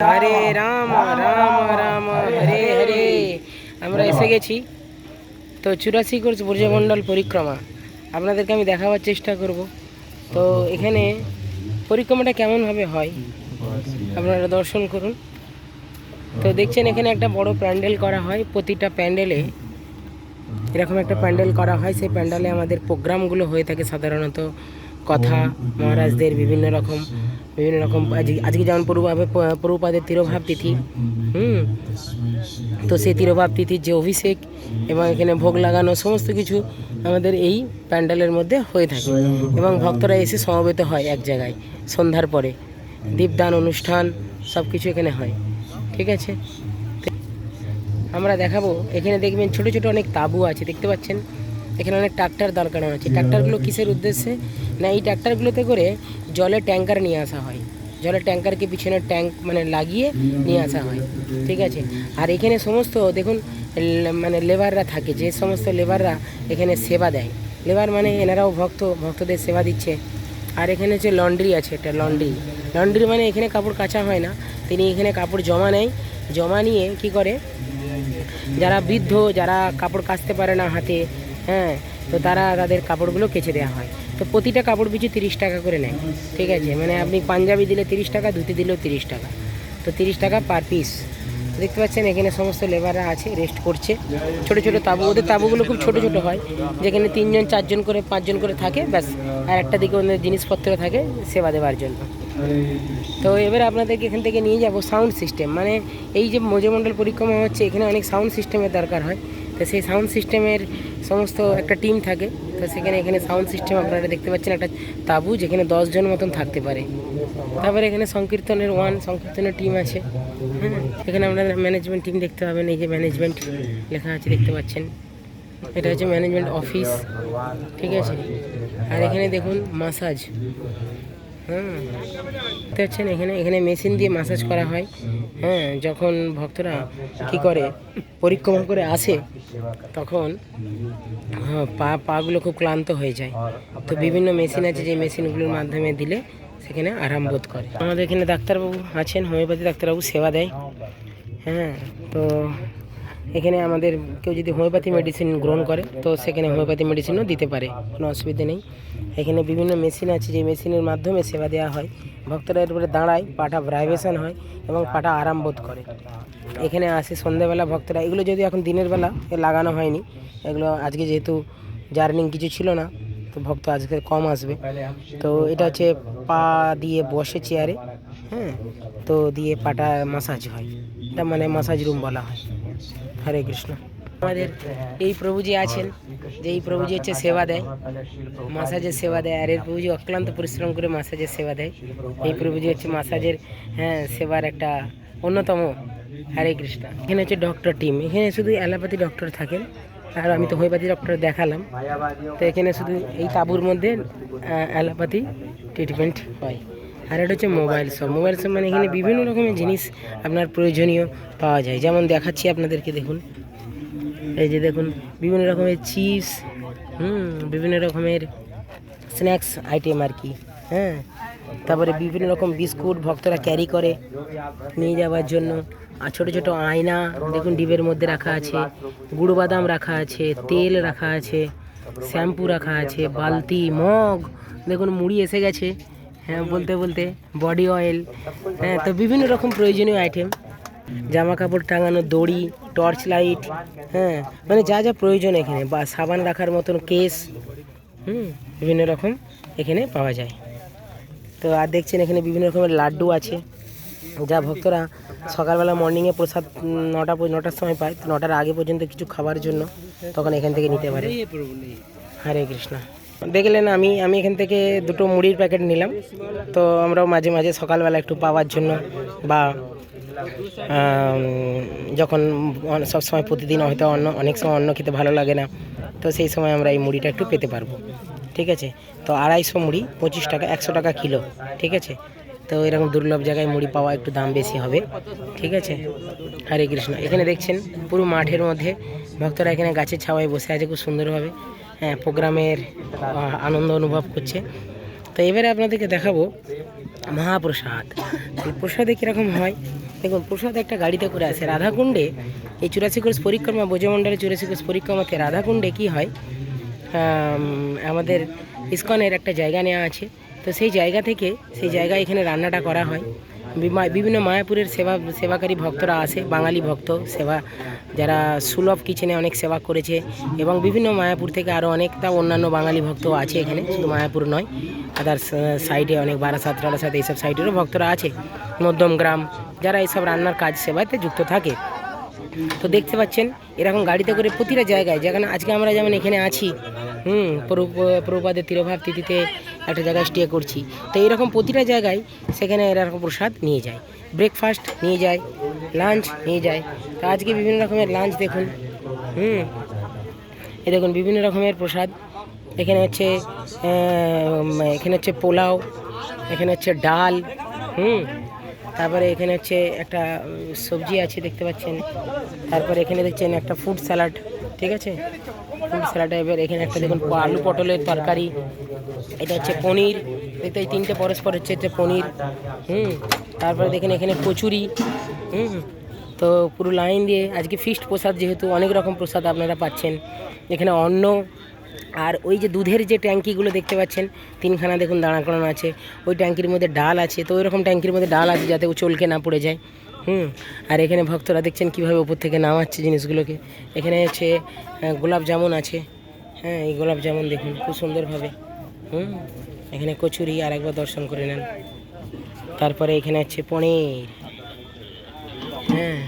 হরে রাম রাম রাম, হরে হরে। আমরা এসে গেছি। তো চুরাশি কোর্স ব্রজমণ্ডল পরিক্রমা। আপনাদেরকে আমি দেখাবার চেষ্টা করব। তো এখানে পরিক্রমাটা কেমনভাবে হয়, আপনারা দর্শন করুন। তো দেখছেন, এখানে একটা বড় প্যান্ডেল করা হয়। প্রতিটা প্যান্ডেলে এরকম একটা প্যান্ডেল করা হয়। সেই প্যান্ডেলে আমাদের প্রোগ্রামগুলো হয়ে থাকে সাধারণত কথা মহারাজদের বিভিন্ন রকম বিভিন্ন রকম আজকে যেমন পূর্বাভাবে পূর্বপাদের তিরোভাব তিথি, হুম? তো সেই তিরোভাব তিথির যে অভিষেক এবং এখানে ভোগ লাগানো, সমস্ত কিছু আমাদের এই প্যান্ডেলের মধ্যে হয়ে থাকে। এবং ভক্তরা এসে সমবেত হয় এক জায়গায়, সন্ধ্যার পরে। দীপদান অনুষ্ঠান সব কিছু এখানে হয়, ঠিক আছে? আমরা দেখাবো, এখানে দেখবেন ছোট ছোট অনেক তাবু আছে, দেখতে পাচ্ছেন? এখানে অনেক ট্রাক্টর দরকার আছে ট্রাক্টরগুলো কিসের উদ্দেশ্যে? না, এই ট্রাক্টরগুলোতে করে জলের ট্যাঙ্কার নিয়ে আসা হয়। জলের ট্যাঙ্কারকে পিছনে ট্যাঙ্ক মানে লাগিয়ে নিয়ে আসা হয়। ঠিক আছে? আর এখানে সমস্ত, দেখুন মানে লেবাররা থাকে। যে সমস্ত লেবাররা এখানে সেবা দেয়। লেবার মানে এনারাও ভক্ত, ভক্তদের সেবা দিচ্ছে। আর এখানে হচ্ছে লন্ড্রি আছে, একটা লন্ড্রি। লন্ড্রি মানে এখানে কাপড় কাচা হয় না। তিনি এখানে কাপড় জমা নেয়। জমা নিয়ে কি করে? যারা বৃদ্ধ, যারা কাপড় কাচতে পারে না হাতে হ্যাঁ তো তারা তাদের কাপড়গুলো কেচে দেওয়া হয়। তো প্রতিটা কাপড় পিছু তিরিশ টাকা করে নেয়। ঠিক আছে? মানে আপনি পাঞ্জাবি দিলে তিরিশ টাকা, ধুতি দিলেও তিরিশ টাকা। তো তিরিশ টাকা পার পিস দেখতে পাচ্ছেন এখানে সমস্ত লেবাররা আছে রেস্ট করছে। ছোট ছোট তাবু, ওদের তাবুগুলো খুব ছোট ছোট হয়। যেখানে তিনজন, চারজন করে, পাঁচজন করে থাকে, ব্যাস। আর একটা দিকে ওদের জিনিসপত্র থাকে সেবা দেওয়ার জন্য। তো এবার আপনাদেরকে এখান থেকে নিয়ে যাব সাউন্ড সিস্টেম মানে এই যে মজমণ্ডল পরিক্রমা হচ্ছে, এখানে অনেক সাউন্ড সিস্টেমের দরকার হয়। তো সেই সাউন্ড সিস্টেমের সমস্ত একটা টিম থাকে। তো সেখানে এখানে সাউন্ড সিস্টেম আপনারা দেখতে পাচ্ছেন একটা তাবু যেখানে দশজন মতন থাকতে পারে। তারপরে এখানে সংকীর্তনের ওয়ান সংকীর্তনের টিম আছে। হ্যাঁ এখানে আপনারা ম্যানেজমেন্ট টিম দেখতে পাবেন, এই যে ম্যানেজমেন্ট লেখা আছে দেখতে পাচ্ছেন। এটা হচ্ছে ম্যানেজমেন্ট অফিস ঠিক আছে? আর এখানে দেখুন মাসাজ হ্যাঁ দেখতে পাচ্ছেন, এখানে এখানে মেশিন দিয়ে মাসাজ করা হয়। হ্যাঁ যখন ভক্তরা কি করে, পরিক্রমা করে আসে তখন হ্যাঁ পা, পাগুলো খুব ক্লান্ত হয়ে যায়। তো বিভিন্ন মেশিন আছে, যে মেশিনগুলোর মাধ্যমে দিলে সেখানে আরাম বোধ করে। আমাদের এখানে ডাক্তারবাবু আছেন, হোমিওপ্যাথি ডাক্তারবাবু সেবা দেয়। হ্যাঁ তো এখানে আমাদের কেউ যদি হোমিওপ্যাথি মেডিসিন গ্রহণ করে, তো সেখানে হোমিওপ্যাথি মেডিসিনও দিতে পারে, কোনো অসুবিধে নেই। এখানে বিভিন্ন মেশিন আছে যে মেশিনের মাধ্যমে সেবা দেওয়া হয়। ভক্তরা এর উপরে দাঁড়ায় পাটা ভাইব্রেশন হয় এবং পাটা আরাম বোধ করে। এখানে আসে সন্ধ্যেবেলা ভক্তরা। এগুলো যদি এখন দিনের বেলা লাগানো হয়নি, এগুলো আজকে যেহেতু জার্নিং কিছু ছিল না, তো ভক্ত আজকে কম আসবে। তো এটা হচ্ছে পা দিয়ে বসে চেয়ারে হ্যাঁ তো দিয়ে পাটা মাসাজ হয়। এটা মানে মাসাজ রুম বলা হয়। হরে কৃষ্ণ। আমাদের এই প্রভুজি আছেন যে এই প্রভুজি হচ্ছে সেবা দেয়, মাসাজের সেবা দেয়, আর এই প্রভুজি অক্লান্ত পরিশ্রম করে মাসাজের সেবা দেয়। এই প্রভুজি হচ্ছে মাসাজের হ্যাঁ সেবার একটা অন্যতম হরে কৃষ্ণ। এখানে হচ্ছে ডক্টর টিম। এখানে শুধু অ্যালোপ্যাথি ডক্টর থাকেন, আর আমি তো হোমিওপ্যাথি ডক্টর দেখালাম। তো এখানে শুধু এই তাঁবুর মধ্যে অ্যালোপ্যাথি ট্রিটমেন্ট হয়। আর এটা হচ্ছে মোবাইল শপ মোবাইল শপ মানে এখানে বিভিন্ন রকমের জিনিস আপনার প্রয়োজনীয় পাওয়া যায়। যেমন দেখাচ্ছি আপনাদেরকে, দেখুন। এই যে দেখুন, বিভিন্ন রকমের চিপস হুম, বিভিন্ন রকমের স্ন্যাক্স আইটেম আর কি হ্যাঁ। তারপরে বিভিন্ন রকম বিস্কুট ভক্তরা ক্যারি করে নিয়ে যাওয়ার জন্য। আর ছোটো ছোটো আয়না, দেখুন, ডিবের মধ্যে রাখা আছে। গুঁড়ো বাদাম রাখা আছে, তেল রাখা আছে, শ্যাম্পু রাখা আছে, বালতি, মগ। দেখুন, মুড়ি এসে গেছে। বলতে বলতে বডি অয়েল হ্যাঁ তো বিভিন্ন রকম প্রয়োজনীয় আইটেম জামা কাপড় টাঙানো, দড়ি টর্চ লাইট হ্যাঁ মানে যা যা প্রয়োজন এখানে, বা সাবান রাখার মতন কেস হুম, বিভিন্ন রকম এখানে পাওয়া যায়। তো আর দেখছেন এখানে বিভিন্ন রকমের লাড্ডু আছে। যা ভক্তরা সকালবেলা মর্নিংয়ে প্রসাদ নটা নটার সময় পায় নটার আগে পর্যন্ত কিছু খাবার জন্য তখন এখান থেকে নিতে পারে। হরে কৃষ্ণ। দেখলেন আমি আমি এখান থেকে দুটো মুড়ির প্যাকেট নিলাম। তো আমরাও মাঝে মাঝে সকালবেলা একটু পাওয়ার জন্য বা যখন সব সময় প্রতিদিন হয়তো অন্য, অনেক সময় অন্য খেতে ভালো লাগে না, তো সেই সময় আমরা এই মুড়িটা একটু পেতে পারব। ঠিক আছে? তো আড়াইশো মুড়ি, পঁচিশ টাকা, একশো টাকা কিলো। ঠিক আছে? তো এরকম দুর্লভ জায়গায় মুড়ি পাওয়া একটু দাম বেশি হবে। ঠিক আছে? হরে কৃষ্ণ। এখানে দেখছেন পুরো মাঠের মধ্যে ভক্তরা এখানে গাছের ছাওয়ায় বসে আছে, খুব সুন্দরভাবে। হ্যাঁ প্রোগ্রামের আনন্দ অনুভব করছে। তো এবারে আপনাদেরকে দেখাবো মহাপ্রসাদ। এই প্রসাদে কীরকম হয়? দেখুন, প্রসাদ একটা গাড়িতে করে আসে। রাধাকুণ্ডে এই চুরাশি কোর্স পরিক্রমা বোঝমণ্ডলের চুরাশি কোর্স পরিক্রমাতে রাধাকুণ্ডে কি হয়? আমাদের ইস্কনের একটা জায়গা নেওয়া আছে। তো সেই জায়গা থেকে, সেই জায়গায় এখানে রান্নাটা করা হয়। বিভিন্ন মায়াপুরের সেবা, সেবাকারী ভক্তরা আসে, বাঙালি ভক্ত সেবা, যারা সুলভ কিচেনে অনেক সেবা করেছে এবং বিভিন্ন মায়াপুর থেকে আরও অনেকটা অন্যান্য বাঙালি ভক্ত আছে এখানে, শুধু মায়াপুর নয় আদার সাইডে অনেক বারাসাত টারাসাত এইসব সাইডেরও ভক্তরা আছে, মধ্যম গ্রাম, যারা এইসব রান্নার কাজ সেবাতে যুক্ত থাকে। তো দেখতে পাচ্ছেন, এরকম গাড়িতে করে প্রতিটা জায়গায়, যেখানে আজকে আমরা যেমন এখানে আছি, হুম, প্রভু- প্রভুপাদের তিরোভাব তিথিতে একটা জায়গায় স্টে করছি। তো এইরকম প্রতিটা জায়গায় সেখানে এরকম প্রসাদ নিয়ে যায়। ব্রেকফাস্ট নিয়ে যায় লাঞ্চ নিয়ে যায়। তো আজকে বিভিন্ন রকমের লাঞ্চ দেখুন। হুম। এই দেখুন, বিভিন্ন রকমের প্রসাদ। এখানে হচ্ছে এখানে হচ্ছে পোলাও, এখানে হচ্ছে ডাল, হুম। তারপরে এখানে হচ্ছে একটা সবজি আছে দেখতে পাচ্ছেন। তারপরে এখানে দেখছেন একটা ফুড স্যালাড ঠিক আছে? স্যালাড এবার এখানে একটা দেখুন আলু পটলের তরকারি, এটা হচ্ছে পনির, দেখতে এই তিনটে পরস্পর হচ্ছে হচ্ছে পনির, হুম, তারপরে দেখেন এখানে কচুরি, হুম, তো পুরো লাইন দিয়ে আজকে ফিস্ট প্রসাদ যেহেতু অনেক রকম প্রসাদ আপনারা পাচ্ছেন, এখানে অন্ন, আর ওই যে দুধের যে ট্যাঙ্কিগুলো দেখতে পাচ্ছেন, তিনখানা দেখুন দাঁড়া করানো আছে, ওই ট্যাঙ্কির মধ্যে ডাল আছে, তো ওই রকম ট্যাঙ্কির মধ্যে ডাল আছে যাতে ও চলকে না পড়ে যায়। হুম। আর এখানে ভক্তরা দেখছেন কীভাবে উপর থেকে নামাচ্ছে জিনিসগুলোকে। এখানে হচ্ছে গোলাপ জামুন আছে। হ্যাঁ এই গোলাপ জামুন দেখুন, খুব সুন্দরভাবে। হুম, এখানে কচুরি আর একবার দর্শন করে নেন। তারপরে এখানে আছে পনির। হ্যাঁ।